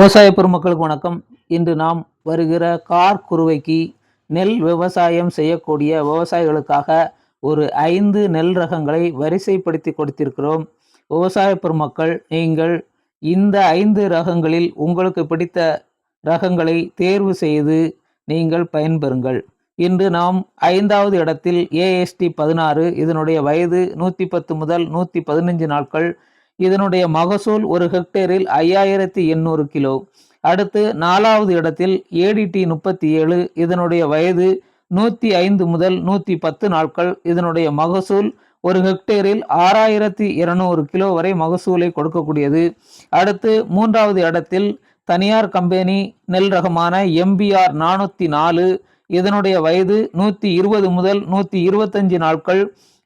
விவசாய பெருமக்களுக்கு வணக்கம். இன்று நாம் வருகிற கார் குறுவைக்கு நெல் விவசாயம் செய்யக்கூடிய விவசாயிகளுக்காக ஒரு ஐந்து நெல் ரகங்களை வரிசைப்படுத்தி கொடுத்திருக்கிறோம். விவசாய பெருமக்கள் நீங்கள் இந்த ஐந்து ரகங்களில் உங்களுக்கு பிடித்த ரகங்களை தேர்வு செய்து நீங்கள் பயன்பெறுங்கள். இன்று நாம் ஐந்தாவது இடத்தில் ஏஎஸ்டி பதினாறு இதனுடைய வயது நூற்றி பத்து முதல் நூற்றி பதினஞ்சு நாட்கள் இதனுடைய மகசூல் ஒரு ஹெக்டேரில் ஐயாயிரத்தி எண்ணூறு கிலோ. அடுத்து நாலாவது இடத்தில் ஏடிடி முப்பத்தி ஏழு இதனுடைய வயது நூற்றி ஐந்து முதல் நூற்றி பத்து நாட்கள். இதனுடைய மகசூல் ஒரு ஹெக்டேரில் ஆறாயிரத்தி இருநூறு கிலோ வரை மகசூலை கொடுக்கக்கூடியது. அடுத்து மூன்றாவது இடத்தில் தனியார் கம்பெனி நெல் ரகமான எம்பிஆர் நானூற்றி நாலு இதனுடைய வயது நூற்றி இருபது முதல் நூற்றி இருபத்தஞ்சு நாட்கள்.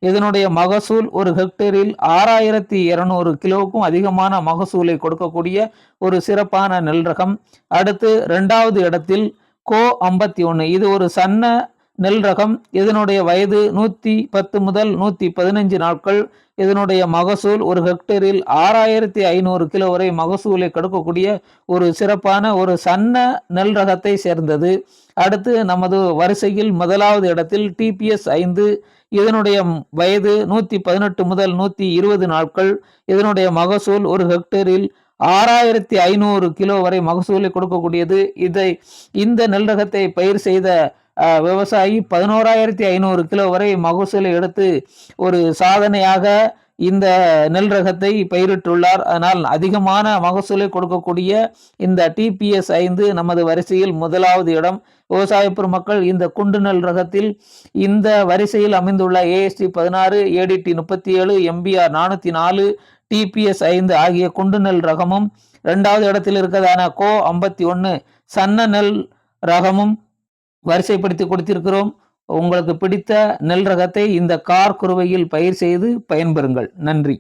இதனுடைய மகசூல் ஒரு ஹெக்டேரில் ஆறாயிரத்தி இருநூறு கிலோவுக்கும் அதிகமான மகசூலை கொடுக்கக்கூடிய ஒரு சிறப்பான நெல் ரகம். அடுத்து ரெண்டாவது இடத்தில் கோ ஐம்பத்தி ஒன்று இது ஒரு சன்ன நெல் ரகம் இதனுடைய வயது நூற்றி பத்து முதல் நூற்றி பதினஞ்சு நாட்கள் இதனுடைய மகசூல் ஒரு ஹெக்டேரில் ஆறாயிரத்தி ஐநூறு கிலோ வரை மகசூலை கொடுக்கக்கூடிய ஒரு சிறப்பான ஒரு சன்ன நெல் ரகத்தை சேர்ந்தது. அடுத்து நமது வரிசையில் முதலாவது இடத்தில் டிபிஎஸ் ஐந்து இதனுடைய வயது நூற்றி பதினெட்டு முதல் நூற்றி இருபது நாட்கள் இதனுடைய மகசூல் ஒரு ஹெக்டேரில் ஆறாயிரத்தி ஐநூறு கிலோ வரை மகசூலை கொடுக்கக்கூடியது. இதை இந்த நெல் ரகத்தை பயிர் செய்த விவசாயி பதினோராயிரத்தி ஐநூறு கிலோ வரை மகசூலை எடுத்து ஒரு சாதனையாக இந்த நெல் ரகத்தை பயிரிட்டுள்ளார். அதனால் அதிகமான மகசூலை கொடுக்கக்கூடிய இந்த டிபிஎஸ் ஐந்து நமது வரிசையில் முதலாவது இடம். விவசாய பெருமக்கள் இந்த குண்டு நெல் ரகத்தில் இந்த வரிசையில் அமைந்துள்ள ஏஎஸ்டி பதினாறு ஏடிடி முப்பத்தி ஏழு எம்பிஆர் நானூற்றி நாலு டிபிஎஸ் ஐந்து ஆகிய குண்டு நெல் ரகமும் ரெண்டாவது இடத்தில் இருக்கிறதான கோ ஐம்பத்தி ஒன்று சன்ன நெல் ரகமும் வரிசைப்படுத்தி கொடுத்திருக்கிறோம். உங்களுக்கு பிடித்த நெல் ரகத்தை இந்த கார் குருவையில் பயிர் செய்து பயன்பெறுங்கள். நன்றி.